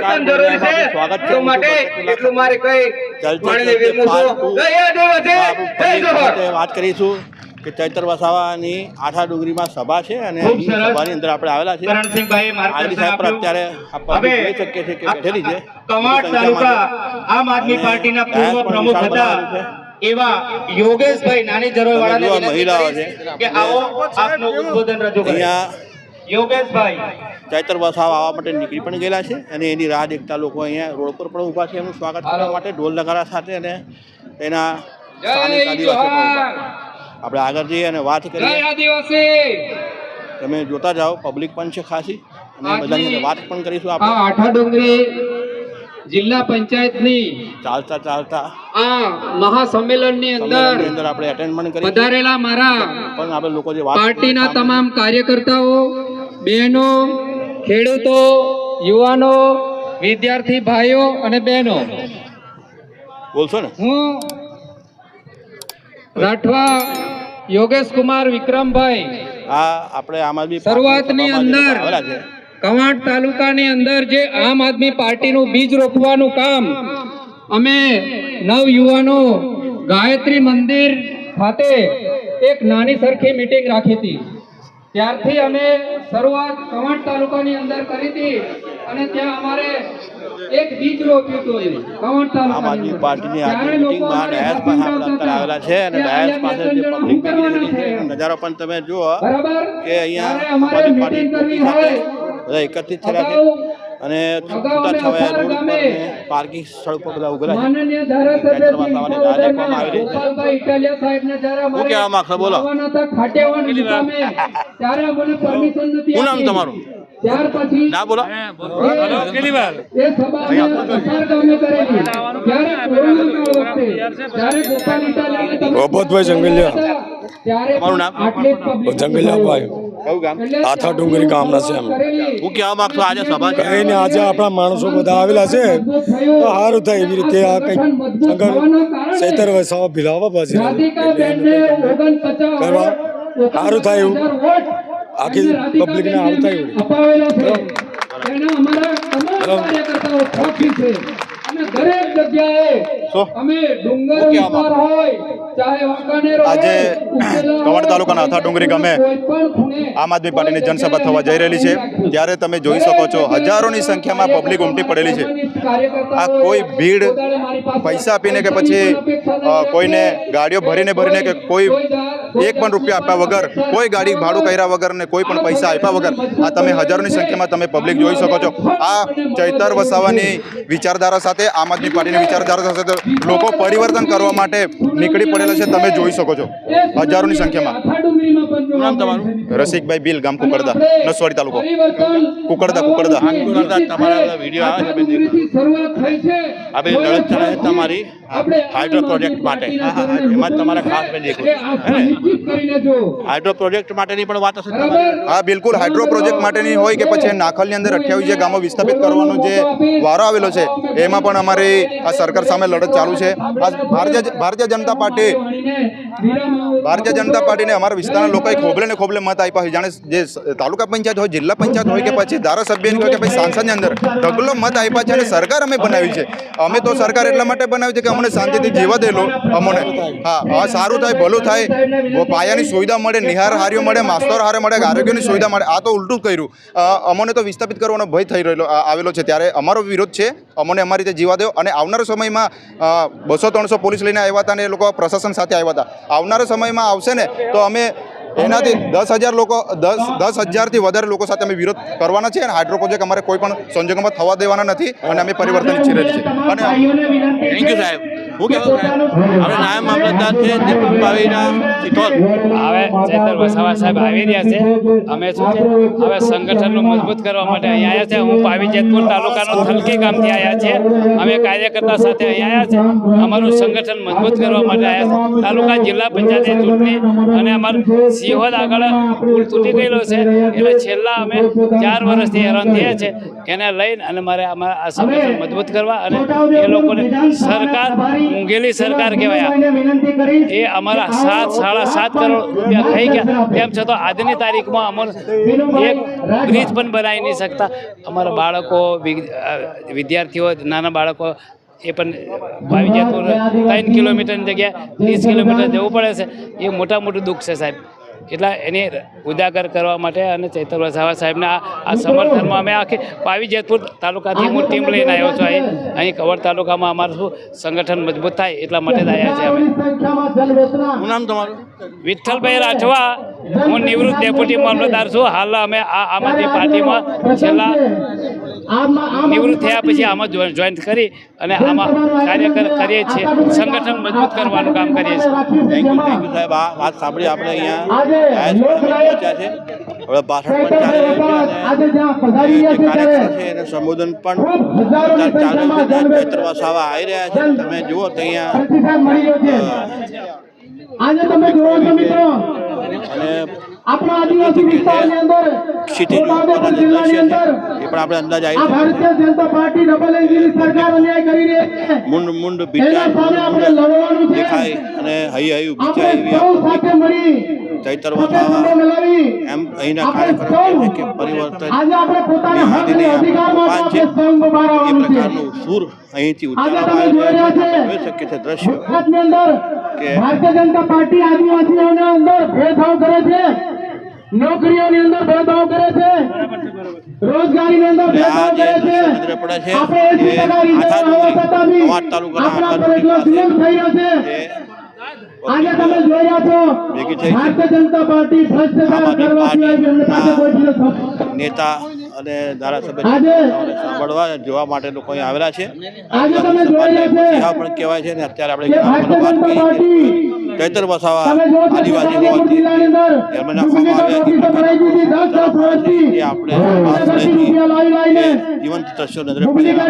પરિવર્તન જરૂરી છે. એટલું માટે એટલું મારે કઈ વાત કરીશું કે ચૈતર વસાવાની આઠા ડુંગરીમાં સભા છે અને સભાની અંદર આપણે આવેલા છે આગળ સાહેબ પર અત્યારે આ જોઈ શકીએ છીએ કે બેઠેલી છે. કવાંટ તાલુકા આમ આદમી પાર્ટીના પૂર્વ પ્રમુખ હતા એવા યોગેશભાઈ નાની જરોવાળાને તમે મહિલાઓ છે. કે આવો આપનું ઉદ્બોધન રજૂ કરે યોગેશભાઈ. ચૈતર વસાવા આવવા માટે નીકળી પણ ગયેલા છે અને એની રાહ દેખતા લોકો અહીંયા રોડ પર પણ ઊભા છે. એમનું સ્વાગત કરવા માટે ઢોલ નગારા સાથે અને તેના સ્થાનિક આદિવાસીઓ આપણે આગળ જઈએ અને વાત કરીએ. આદિવાસી. તમે જોતા જાઓ પબ્લિક પણ છે ખાસી. અને બધાની વાત પણ કરીશું આપણે. આઠા ડુંગરી જિલ્લા પંચાયતની ચાલતા ચાલતા આ મહાસંમેલનની સંમેલનની અંદર અંદર આપણે અટેન્ડ પણ કરી વધારેલા મારા પણ આપણે લોકો જે વાત પાર્ટીના તમામ કાર્યકર્તાઓ બહેનો ખેડૂતો યુવાનો વિદ્યાર્થી ભાઈઓ અને બહેનો. બોલશો ને? હું રાઠવા યોગેશ કુમાર વિક્રમભાઈ. આ આપણે આમ આદમી શરૂઆતની અંદર કવાંટ તાલુકાની અંદર જે આમ આદમી પાર્ટીનું બીજ રોપવાનું કામ અમે નવ યુવાનો ગાયત્રી મંદિર ખાતે એક નાની સરખી મીટિંગ રાખી હતી. ત્યારથી અમે શરૂઆત કવાંટ તાલુકાની અંદર કરી હતી અને ત્યાં અમારે એક બીજ રોપ્યું હતું કવાંટ તાલુકાની પાર્ટીની આજની મિટિંગમાં ડાયસ પાસે આપણે અત્યારે આવેલા છે અને ડાયસ પાસે જે પબ્લિક બેઠેલી છે. છે? નજારો પણ તમે જુઓ કે અહીંયા અમારે પાર્ટી કરવી હોય. બધા એકત્રિત થયા છે. અને રોડ પર પાર્કિંગ સ્થળ પર બધા છે માંગશો? બોલો. શું નામ તમારું? ત્યાર પછી ના બોલો એ સભા ગોપાલ ઇટાલિયાને તમે ગોપતભાઈ જંગલિયા. તમારું નામ? આટલી જ public જંગલિયાભાઈ. કયું ગામ. આથા ડુંગરી ગામના છે અમે. હું કહેવા માંગશો આજે સભા કઈ ને આજે આપણા માણસો બધા આવેલા છે. તો સારું થાય એવી રીતે આ કંઈક સંગર ચૈતર વસાવા ભીલાવા પાછી. રાધિકાબેનને 49 કરવા. સારું થાય એવું. આખી પબ્લિકને સારું થાય એવું. દરેક જગ્યાએ અમે ડુંગર વિસ્તાર હોય ચાહે વાંકાનેર આજે ઉકેલા તાલુકાના અથા ડુંગરી ગામે આમ આદમી પાર્ટીની જનસભા થવા જઈ રહેલી છે. ત્યારે તમે જોઈ શકો છો હજારોની સંખ્યામાં પબ્લિક ઉમટી પડેલી છે. આ કોઈ ભીડ પૈસા આપીને કે પછી કોઈને ગાડીઓ ભરીને ભરીને કે કોઈ એક પણ રૂપિયા આપ્યા વગર કોઈ ગાડી ભાડું કર્યા વગર ને કોઈ પણ પૈસા આપ્યા વગર આ તમે હજારોની સંખ્યામાં તમે પબ્લિક જોઈ શકો છો. આ ચૈતર વસાવાની વિચારધારા સાથે આમ આદમી પાર્ટીની વિચારધારા સાથે લોકો પરિવર્તન કરવા માટે નીકળી પડેલા છે, તમે જોઈ શકો છો, હજારોની સંખ્યામાં. તમારું? રસિકભાઈ બિલ ગામ કુકડદા નસવાડી તાલુકો કુકડદા કુકડદા કુકડદા તમારા વીડિયો આવે છે. આપણે લડત ચાલે તમારી હાઇડ્રો પ્રોજેક્ટ માટે એમાં તમારા ખાસ મેં દેખ્યું હાઇડ્રો પ્રોજેક્ટ માટેની પણ વાત હશે હા બિલકુલ હાઇડ્રો પ્રોજેક્ટ માટેની હોય કે પછી નાખલની અંદર અઠ્યાવીસ જે ગામો વિસ્થાપિત કરવાનો જે વારો આવેલો છે એમાં પણ અમારી આ સરકાર સામે લડત ચાલુ છે આ ભારતીય ભારતીય જનતા પાર્ટી ભારતીય જનતા પાર્ટીને અમારા વિસ્તારના લોકોએ ખોબલે ને ખોબલે મત આપ્યા છે જાણે જે તાલુકા પંચાયત હોય, જિલ્લા પંચાયત હોય કે પછી ધારાસભ્યની હોય કે પછી સાંસદની અંદર ઢગલો મત આપ્યા છે અને સરકાર અમે બનાવી છે. અમે તો સરકાર એટલા માટે બનાવી છે કે અમને શાંતિથી જીવા દેલો અમને. હા હા, સારું થાય, ભલું થાય. પાયાની સુવિધા મળે, નિહાર હારીઓ મળે, માસ્તર હારે મળે, આરોગ્યની સુવિધા મળે. આ તો ઉલટું કર્યું. અમને તો વિસ્થાપિત કરવાનો ભય થઈ રહેલો આવેલો છે. ત્યારે અમારો વિરોધ છે. અમને અમારી રીતે જીવા દો અને આવનારા સમયમાં બસો ત્રણસો પોલીસ લઈને આવ્યા હતા અને એ લોકો પ્રશાસન સાથે આવ્યા હતા. આવનારા સમયમાં આવશે ને, તો અમે એનાથી દસ હજાર લોકો દસ દસ હજારથી વધારે લોકો સાથે અમે વિરોધ કરવાના છે અને હાઇડ્રો પ્રોજેક્ટ અમારે કોઈ પણ સંજોગોમાં થવા દેવાના નથી અને અમે પરિવર્તન ઈચ્છી રહ્યા છીએ. અને થેન્ક યુ સાહેબ. કહેવું આપણે નાયબ મામલતદાર છે દીપક ભાવીના સિટોલ હવે ચેતર વસાવા સાહેબ આવી રહ્યા છે. અમે શું છે? હવે સંગઠનનું મજબૂત કરવા માટે અહીંયા આવ્યા છે. હું પાવી જેતપુર તાલુકાનો થલકી ગામથી આવ્યા છીએ અમે કાર્યકર્તા સાથે અહીંયા આવ્યા છે. અમારું સંગઠન મજબૂત કરવા માટે આવ્યા છે. તાલુકા જિલ્લા પંચાયતની ચૂંટણી અને અમારું સિંહોદ આગળ પુલ તૂટી ગયેલો છે. એટલે છેલ્લા અમે ચાર વર્ષથી હેરાન થયા છે કે એને લઈને અને મારે અમારા આ સંગઠન મજબૂત કરવા અને એ લોકોને સરકાર ઊંઘેલી સરકાર કહેવાય. એ અમારા સાત સાડા સાત કરોડ રૂપિયા થઈ ગયા. તેમ છતાં આજની તારીખમાં અમને એક બ્રિજ પણ બનાવી નહીં શકતા. અમારા બાળકો વિદ્યાર્થીઓ નાના બાળકો એ પણ ભાવી જતું ત્રણ કિલોમીટરની જગ્યાએ ત્રીસ કિલોમીટર જવું પડે છે. એ મોટા મોટું દુઃખ છે સાહેબ. એટલા એને ઉજાગર કરવા માટે અને ચૈતર વસાવા સાહેબના આ સમર્થનમાં અમે આખી પાવી જેતપુર તાલુકાથી હું ટીમ લઈને આવ્યો છું. અહીં અહીં કવડ તાલુકામાં અમારું શું સંગઠન મજબૂત થાય એટલા માટે જ આવ્યા છે અમે. નામ તમારું? વિઠ્ઠલભાઈ રાઠવા હું નિવૃત્ત ડેપ્યુટી મામલતદાર છું. હાલ અમે આ આમ આદમી પાર્ટીમાં છેલ્લા નિવૃત્ત થયા પછી આમાં જોઈન કરી અને આમાં કાર્ય કરીએ છીએ. સંગઠન મજબૂત કરવાનું કામ કરીએ છીએ. થેન્ક યુ થેન્ક યુ સાહેબ. આ વાત સાંભળી આપણે અહીંયા પહોંચ્યા છે. હવે ભાષણ પણ ચાલી રહ્યું છે અને જે કાર્યકરો છે એને સંબોધન પણ ચાલુ ચાલી છે. ચૈત્ર વસાવા આવી રહ્યા છે. તમે જુઓ તો અહીંયા આજે તમે જોવો છો મિત્રો. અને આપણા આદિવાસી વિસ્તારની અંદર જે જિલ્લાની અંદર એ પણ આપણે અંદાજ આવી ભારતીય જનતા પાર્ટી ડબલ એન્જિનની સરકાર અન્યાય કરી રહી છે. મુંડ મુંડ એના સામે આપણે લડવાનું છે. દેખાય અને હઈ ઊભી ભીચાય આપણે સૌ સાથે મળી ચૈતર પગલે વસાવા પગલે મિલાવી એમ અહીંના આપણે કાર્યકરો કે પરિવર્તન છે. એ પ્રકારનું સૂર અહીંથી ઉચ્ચારવામાં આવે છે. રહ્યા જોઈ શકીએ છીએ દ્રશ્યો. કે- ભારતીય જનતા પાર્ટી આદિવાસીઓના અંદર ભેદભાવ કરે છે. નોકરીઓની અંદર ભેદભાવ કરે છે. રોજગારીની અંદર ભેદભાવ કરે છે. દ્રશ્ય નજરે પડે છે આપણે એસી એ ટકા આખા હોવા છતાં બી કવાંટ તાલુકાના આખા પર એટલો પાસે જુલમ થઈ રહ્યો છે. જે આજે તમે જોઈ રહ્યા છો. ભારતીય જનતા પાર્ટી ભ્રષ્ટાચાર કરવા સિવાય બી પાસે કોઈ દિવસ નેતા અને ધારાસભ્ય સાંભળવા જોવા માટે લોકો અહીં આવેલા છે. આજે તમે જોઈ રહ્યા છે પણ કહેવાય છે ને અત્યારે આપણે ચૈતર વસાવા આદિવાસી હોવાથી એમને આપણે. જીવંત દ્રશ્યો નજરે પડ્યા.